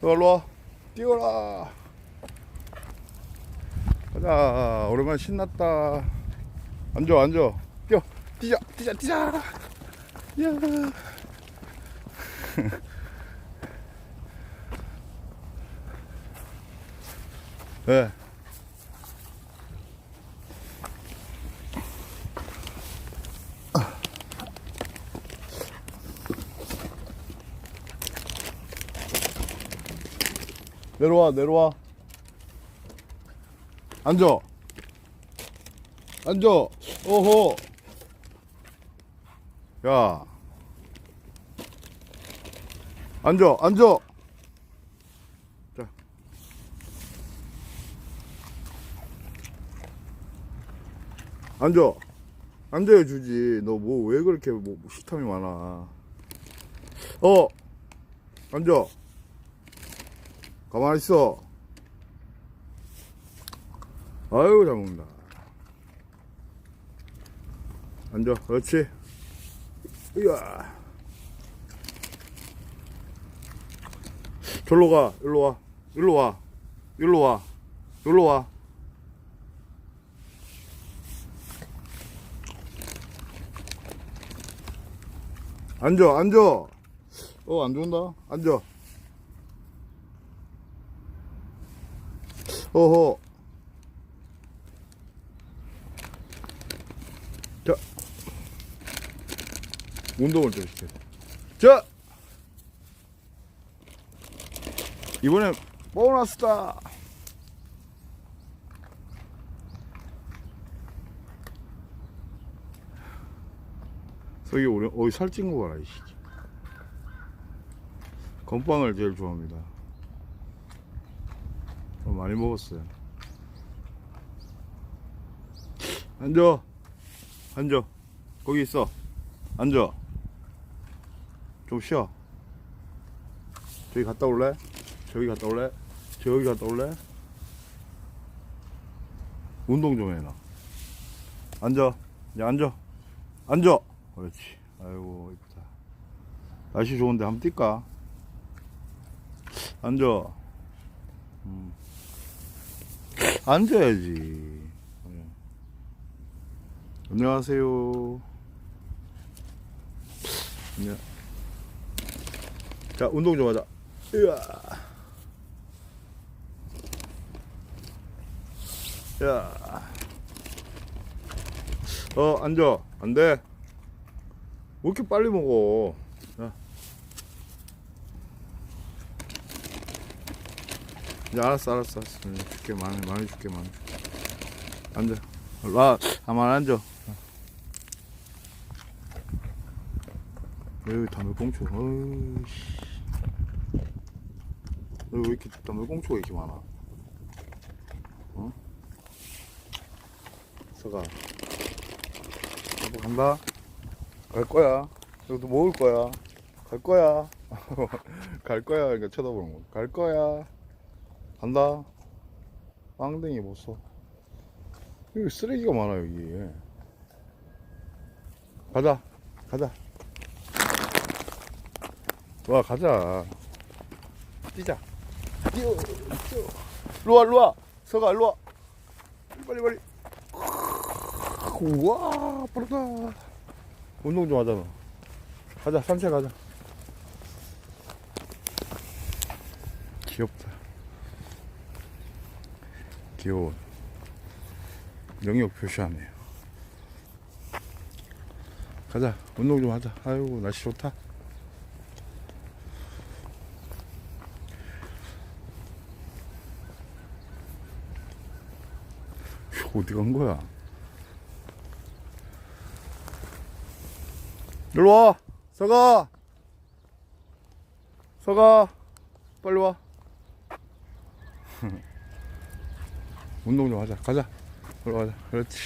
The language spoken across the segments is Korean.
일로 와. 뛰어라. 가자. 오랜만에 신났다. 앉아, 앉아. 뛰어. 뛰자, 뛰자, 뛰자. 야. 네. 내려와, 내려와. 앉아. 앉아. 오호. 야. 앉아, 앉아. 자. 앉아. 앉아야 주지. 너 뭐 왜 그렇게 뭐 식탐이 많아. 어. 앉아. 가만히 있어. 아유, 잘 먹는다. 앉아. 그렇지. 이야. 절로 가. 일로 와. 일로 와. 일로 와. 일로 와. 앉아, 앉아. 어, 안 좋은다. 앉아. 어허. 자. 운동을 좀 시켜. 자. 이번엔 보너스다. 저기 우리 어이 살찐 거 봐라 이씨. 건빵을 제일 좋아합니다. 어, 많이 먹었어요. 앉아. 앉아. 거기 있어. 앉아. 좀 쉬어. 저기 갔다 올래? 저기 갔다 올래? 저기 갔다 올래? 운동 좀 해놔. 앉아. 이제 앉아. 앉아. 그렇지. 아이고, 이쁘다. 날씨 좋은데 한번 뛸까? 앉아. 음. 앉아야지. 네. 안녕하세요. 안녕. 자, 운동 좀 하자. 으아. 야. 어, 앉아. 안 돼. 왜 이렇게 빨리 먹어? 자. 이제 알았어, 알았어, 알았어. 그냥 줄게, 많이, 많이 줄게, 많이. 앉아. 와, 가만 앉아. 여기 담배꽁초, 어이씨. 여기 왜 이렇게 담배꽁초가 이렇게 많아? 어? 서가. 여보 간다. 갈 거야. 여기도 먹을 거야. 갈 거야. 갈 거야. 그러니까 쳐다보는 거. 갈 거야. 간다. 빵댕이 못 써. 여기 쓰레기가 많아, 여기. 가자. 가자. 와, 가자. 뛰자. 뛰어. 뛰어. 일로와, 일로와. 서가, 일로와. 빨리, 빨리. 우와, 빠르다. 운동 좀 하자, 너. 가자, 산책 가자. 귀엽다. 귀여워. 영역 표시하네요. 가자, 운동 좀 하자. 아이고, 날씨 좋다. 휴, 어디 간 거야? 일로 와! 서가! 서가! 빨리 와. 운동 좀 하자. 가자. 올라가자. 그렇지.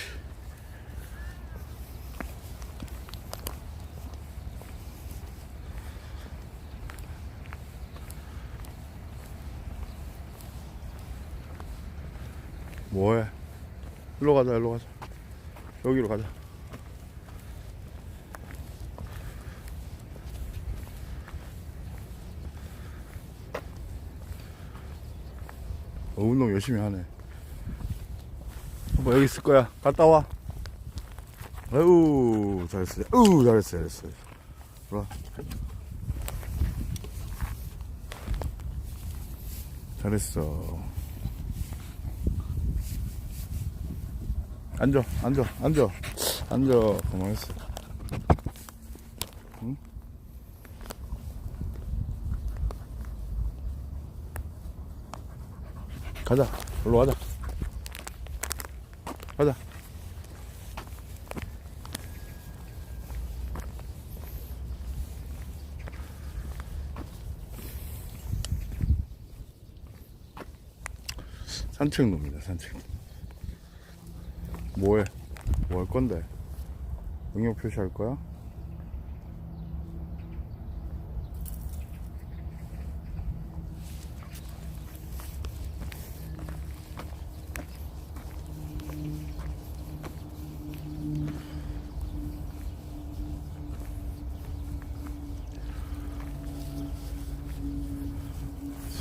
뭐해? 일로 가자, 일로 가자. 여기로 가자. 어, 운동 열심히 하네. 뭐 여기 있을 거야. 갔다 와. 아유, 잘했어. 아유, 잘했어, 잘했어. 들어와. 잘했어. 앉아, 앉아, 앉아. 앉아. 가만있어. 응? 가자. 올로 가자. 가자. 산책로입니다, 산책. 뭐해? 뭐 할 건데? 응용 표시할 거야?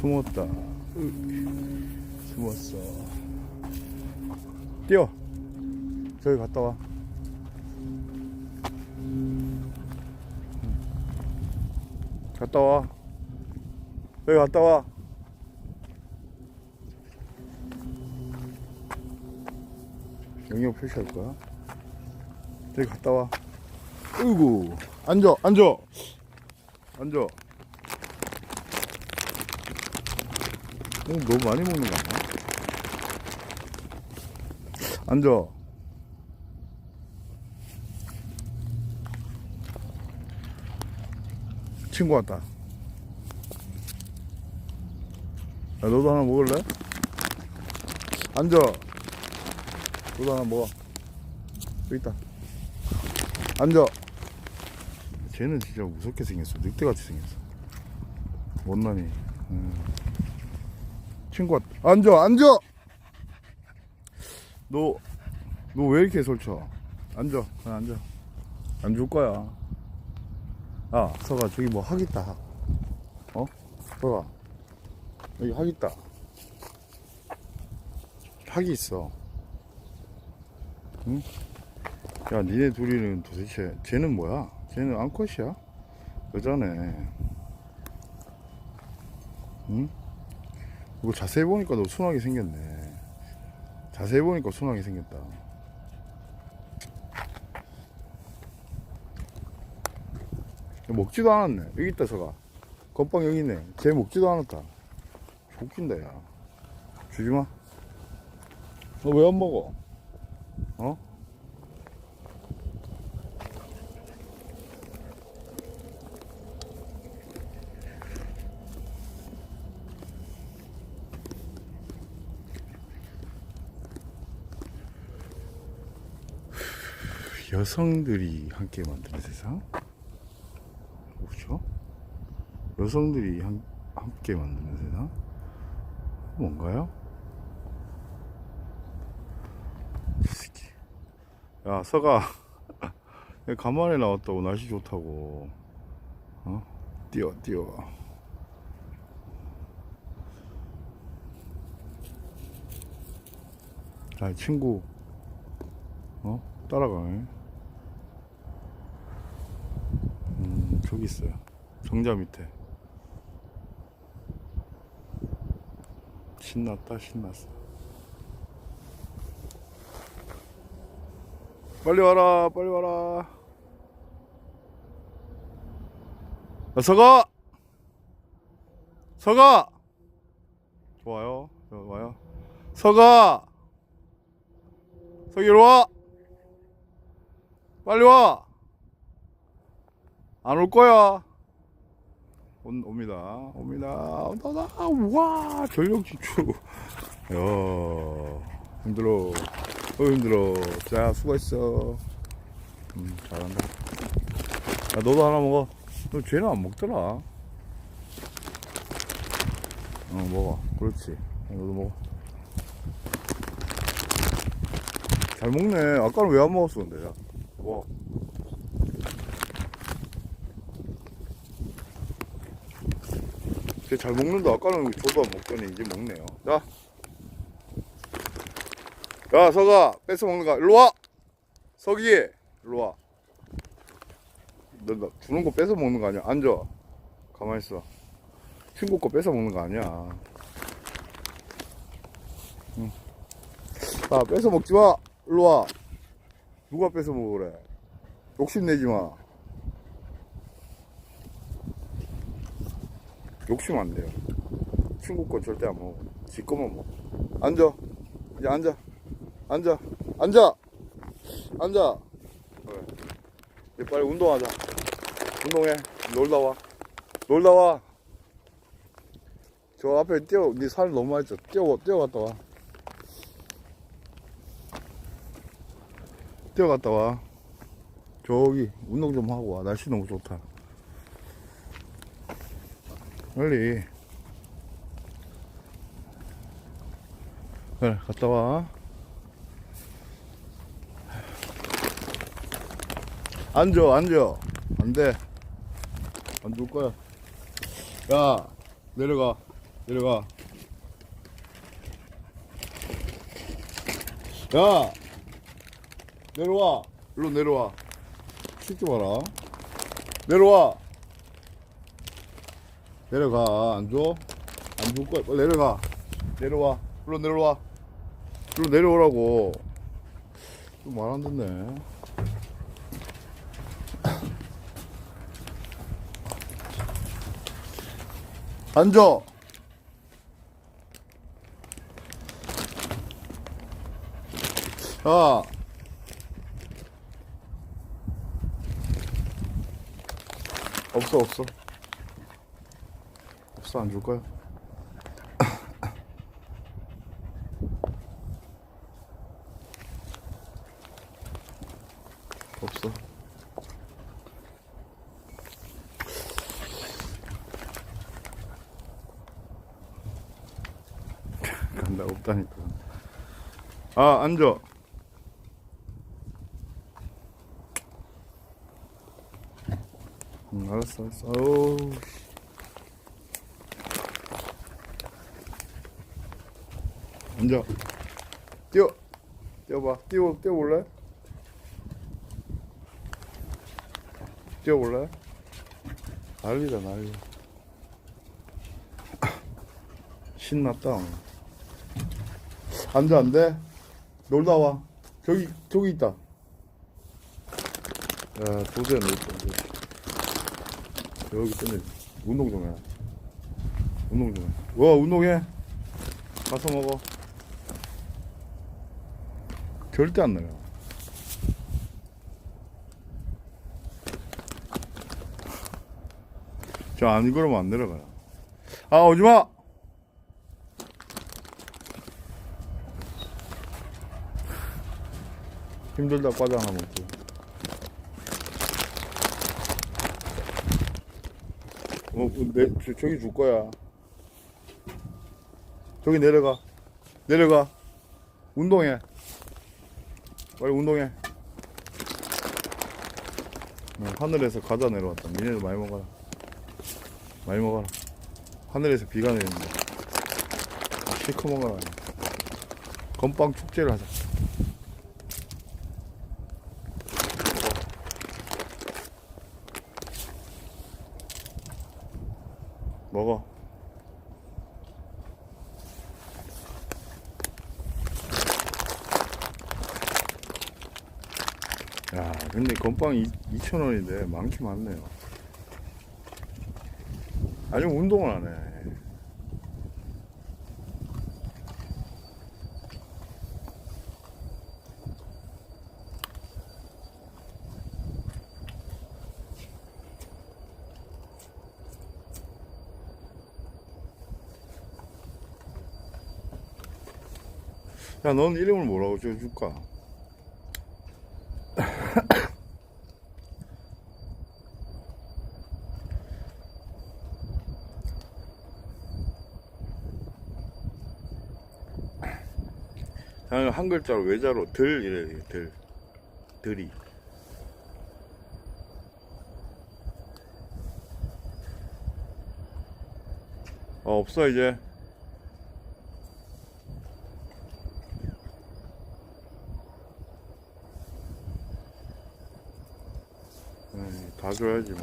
숨었다. 으, 숨었어. 뛰어. 저기 갔다 와. 갔다 와. 여기 갔다 와. 영역 표시할 거야. 저기 갔다 와. 으이구. 앉아, 앉아. 앉아. 너무 많이 먹는 거 아니야? 앉아. 친구 왔다. 야, 너도 하나 먹을래? 앉아. 너도 하나 먹어. 여기 있다. 앉아. 쟤는 진짜 무섭게 생겼어. 늑대같이 생겼어. 못나니. 음. 친구 왔다. 앉아, 앉아! 너, 너 왜 이렇게 설쳐? 앉아, 그냥 앉아. 안 줄 거야. 야, 서가, 저기 뭐 학. 어? 서가. 여기 학 있다. 학이 있어. 응? 야, 니네 둘이는 도대체, 쟤는 뭐야? 쟤는 암컷이야? 여자네. 응? 이거 자세히 보니까 너 순하게 생겼네. 자세히 보니까 순하게 생겼다. 먹지도 않았네. 여기 있다, 서가. 건빵 여기 있네. 쟤 먹지도 않았다. 웃긴다, 야. 주지 마. 너 왜 안 먹어? 어? 여성들이 함께 만드는 세상? 뭐죠? 여성들이 한- 함께 만드는 세상? 뭔가요? 야, 서가. 간만에 나왔다고, 날씨 좋다고. 어? 뛰어, 뛰어. 자, 친구. 어? 따라가네. 음, 저기 있어요. 정자 밑에. 신났다, 신났어. 빨리 와라, 빨리 와라. 야, 서가! 서가! 좋아요. 저, 와요. 서가! 서기로 와! 빨리 와! 안 올 거야. 온, 옵니다. 옵니다. 온다, 온다. 와, 전력 지출. 야, 힘들어. 어, 힘들어. 자, 수고했어. 음, 잘한다. 야, 너도 하나 먹어. 너 쟤는 안 먹더라. 어, 먹어. 그렇지. 야, 너도 먹어. 잘 먹네. 아까는 왜 안 먹었어, 근데. 야, 먹 쟤잘 먹는다. 아까는 저도 안 먹더니 이제 먹네요. 자, 야 서가 뺏어 먹는 거 일로 와 서기 일로 와. 너, 너 주는 거 뺏어 먹는 거 아니야? 앉아. 가만히 있어. 친구 거 뺏어 먹는 거 아니야. 응. 아 뺏어 먹지 마. 일로 와. 누가 뺏어 먹어 그래? 욕심 내지 마. 욕심 안 돼요. 친구 거 절대 안 먹어. 지 거만 먹어. 앉아. 이제 앉아. 앉아. 앉아. 앉아. 그래. 이제 빨리 운동하자. 운동해. 놀다 와. 놀다 와. 저 앞에 뛰어. 니살 너무 많이 쪄. 뛰어, 뛰어갔다 와. 뛰어갔다 와. 저기 운동 좀 하고 와. 날씨 너무 좋다. 빨리. 그래, 갔다 와. 앉아, 앉아. 안 돼. 안줄 거야. 야, 내려가. 내려가. 야! 내려와. 일로 내려와. 시키 봐라. 내려와. 내려가. 안 줘? 안 줄 거야. 빨리 내려가. 내려와. 일로 내려와. 일로 내려오라고. 좀 말 안 듣네. 앉아. 야. 없어 없어. 없어 안줄 거야. 없어. 간다 없다니까. 아 앉아. 응 알았어 알았어. 아우. 앉아. 뛰어. 뛰어봐. 뛰어 뛰어볼래? 뛰어볼래? 난리다 난리. 신났다. 앉아 안 돼? 놀다 와. 저기 저기 있다. 야 도저히 놀 거. 여기 끝내. 운동 좀 해. 운동 좀 해. 와 운동해. 가서 먹어. 절대 안 내려. 저안 그러면 안 내려가요. 아 오지 마. 힘들다 과자 하나 먹고. 어, 내, 저, 저기 줄 거야. 저기 내려가. 내려가. 운동해. 빨리 운동해. 어, 하늘에서 과자 내려왔다. 니네도 많이 먹어라. 많이 먹어라. 하늘에서 비가 내리는데. 실컷 먹어라. 건빵 축제를 하자. 먹어. 야, 근데 건빵이 2,000원인데 많긴 많네요. 아니, 운동을 안 해. 야, 넌 이름을 뭐라고 지어줄까? 나는 한 글자로 외자로 들 이래야 돼. 들. 들이. 어, 없어 이제. 음, 다 줘야지 뭐.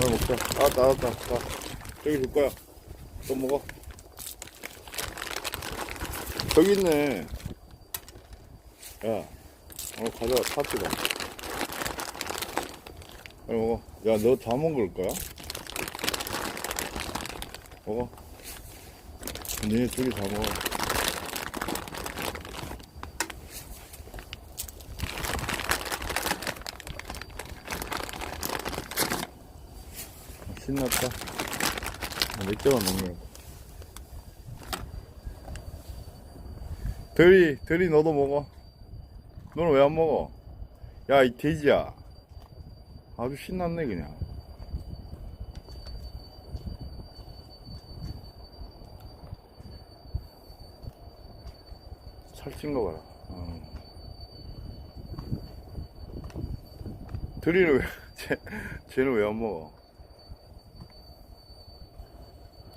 빨리 먹자. 아, 나왔다. 나. 여기 볼 거야. 또 먹어. 저기 있네. 야, 어 가져와 파티다. 빨리 먹어. 야, 너 다 먹을 거야? 먹어. 니네 둘이 다 먹어. 아, 신났다. 아, 몇 개만 먹는 거. 들이, 들이 너도 먹어. 너는 왜 안 먹어? 야, 이 돼지야. 아주 신났네, 그냥. 살찐 거 봐라. 어. 들이는 왜, 쟤, 쟤는 왜 안 먹어?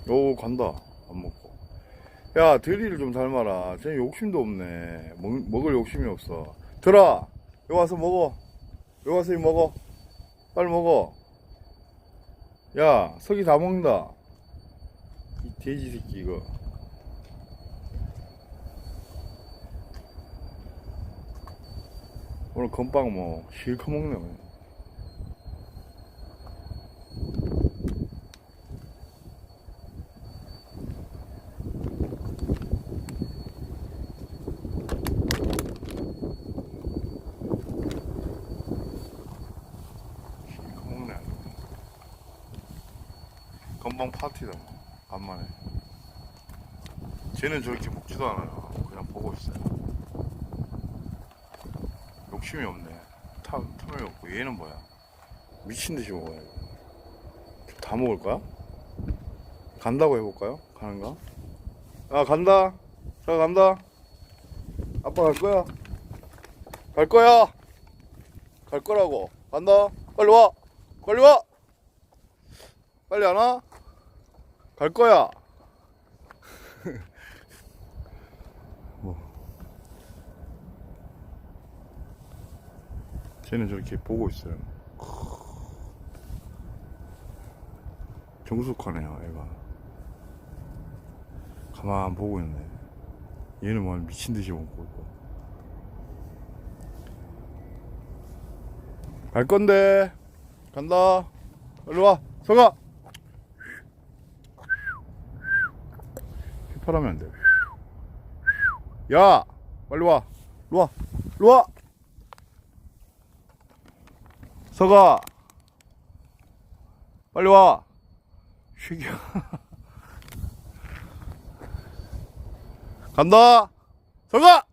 오, 간다. 안 먹고. 야, 드리를 좀 닮아라. 쟤 욕심도 없네. 먹, 먹을 욕심이 없어. 들아! 여기 와서 먹어. 여기 와서 이 먹어. 빨리 먹어. 야, 석이 다 먹는다. 이 돼지 새끼, 이거. 오늘 건빵 뭐, 실컷 먹네. 그냥. 실컷 먹네. 아주. 건빵 파티다. 뭐. 간만에. 쟤는 저렇게 먹지도 않아요. 그냥 보고 있어요. 욕심이 없네. 탐, 탐이 없고 얘는 뭐야? 미친 듯이 먹어야 돼. 다 먹을 거야? 간다고 해볼까요? 가는가? 아 간다. 자 간다. 아빠 갈 거야. 갈 거야. 갈 거라고. 간다. 빨리 와. 빨리 와. 빨리 안 와? 갈 거야. 쟤는 저렇게 보고 있어요. 정숙하네요, 애가. 가만 보고 있네. 얘는 뭐 미친 듯이 먹고 있고. 갈 건데. 간다. 일로 와. 서가. 휘파라면 안 돼. 야! 빨리 와. 일로 와. 일로 와. 서가 빨리 와 쉬겨 간다 서가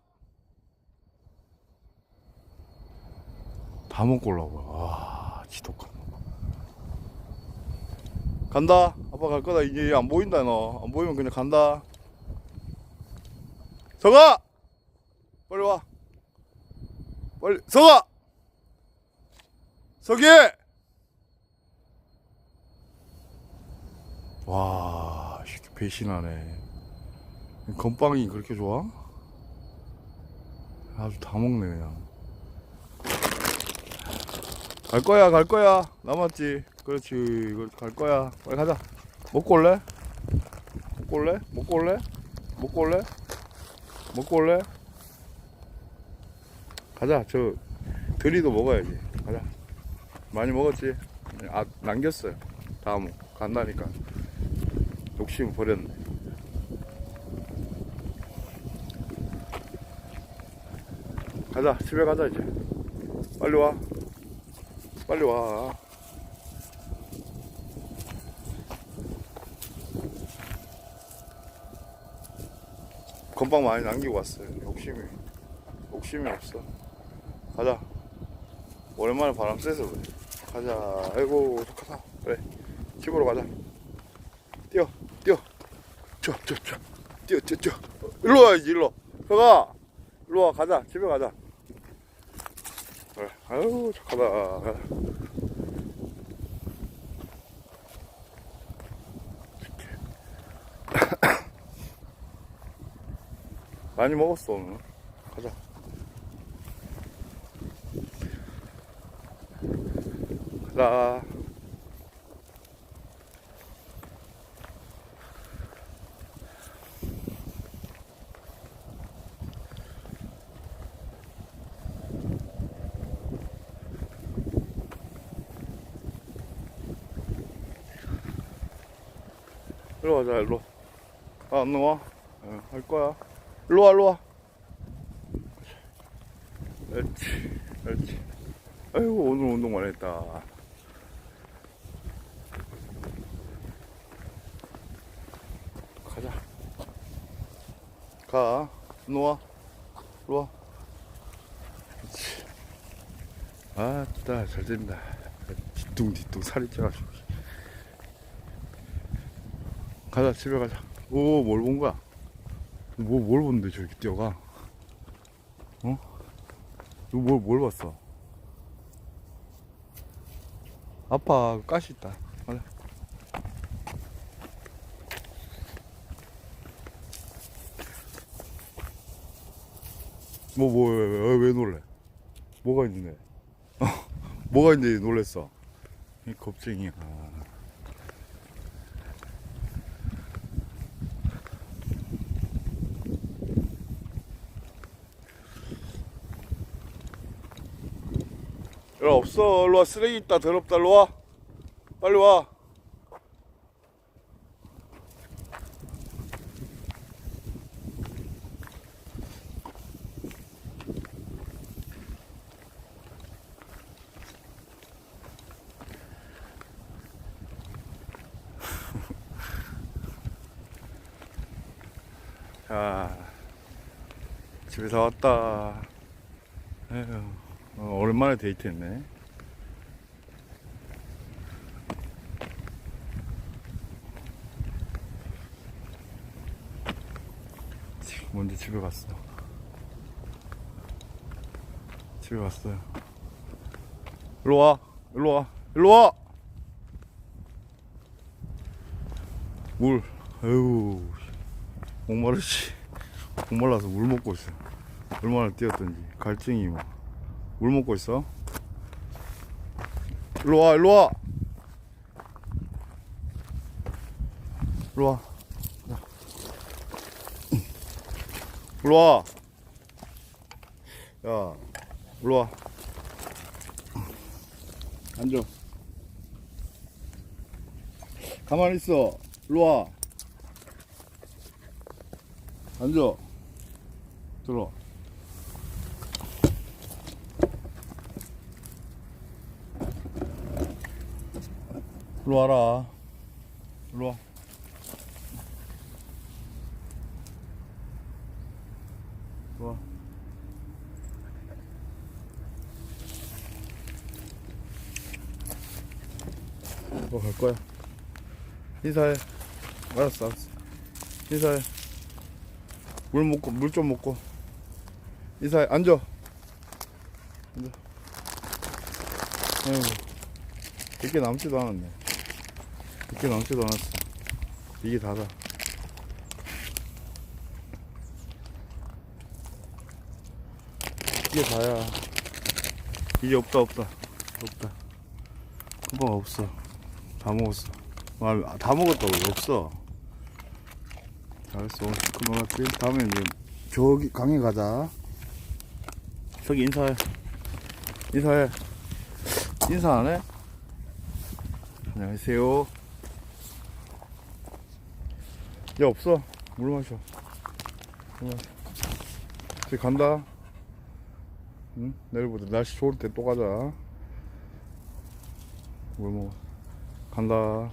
다 먹고 올라고 와 지독한 놈 간다 아빠 갈 거다 이제 안 보인다 너 안 보이면 그냥 간다 서가 빨리 와 빨리 서가 서기! 와, 이 새끼 배신하네. 건빵이 그렇게 좋아? 아주 다 먹네, 그냥. 갈 거야, 갈 거야. 남았지. 그렇지. 이거 갈 거야. 빨리 가자. 먹고 올래? 먹고 올래? 먹고 올래? 먹고 올래? 먹고 올래? 가자. 저, 드리도 먹어야지. 가자. 많이 먹었지? 아, 남겼어요. 다 먹, 간다니까. 욕심 버렸네. 가자, 집에 가자, 이제. 빨리 와. 빨리 와. 건빵 많이 남기고 왔어요. 욕심이. 욕심이 없어. 가자. 오랜만에 바람 쐬서 그래. 가자. 아이고, 좋다. 그래. 집으로 가자. 뛰어, 뛰어. 저. 뛰어, 뛰어, 일로 와야지, 일로. 서가. 일로 와, 가자. 집에 가자. 그래. 아유, 착하다. 많이 먹었어, 오늘. 가자. 라. 일로 와자 일로 아, 안 나와? 어, 할 거야 일로 와 일로 와. 그렇지 그렇지. 아이고 오늘 운동 많이 했다. 가자. 가. 일로 와. 그렇지 아따 잘 된다. 뒤뚱뒤뚱 살이 쪄가지고. 가자 집에 가자. 오 뭘 본 거야 뭐뭘 봤는데 저렇게 뛰어가 어? 이거 뭘, 뭘 봤어 아파 가시 있다 가자 뭐, 뭐, 왜, 왜, 왜 놀래? 뭐가 있는데? 뭐가 있는데 놀랬어? 이 겁쟁이야. 야, 없어. 일로 와. 쓰레기 있다. 더럽다. 일로 와. 빨리 와. 자, 집에서 왔다. 오랜만에 데이트했네. 먼저 집에 갔어. 집에 갔어요. 일로 와, 일로 와, 일로 와! 물, 아유, 목마르지. 목말라서 물 먹고 있어. 얼마나 뛰었던지. 갈증이 뭐. 물 먹고 있어. 일로 와, 일로 와! 일로 와. 자. 일로 와. 야, 일로 와. 앉아. 가만히 있어. 일로 와. 앉아. 들어. 일로 와라. 일로 와. 일로 와. 뭐 갈 거야? 인사해. 알았어, 알았어. 인사해. 물 먹고 물 좀 먹고 이사해 앉아 앉아 아이고 이게 남지도 않았네 이게 남지도 않았어. 이게 다다. 이게 다야. 이제 없다 없다. 없다. 금방 없어. 다 먹었어. 아, 다 먹었다고. 없어. 알았어. 오늘 그만할게 다음에 이제 저기 강에 가자. 저기 인사해. 인사해. 인사 안 해? 안녕하세요 야 없어. 물 마셔. 저기 간다. 응? 내일부터 날씨 좋을 때 또 가자. 물 먹어. 간다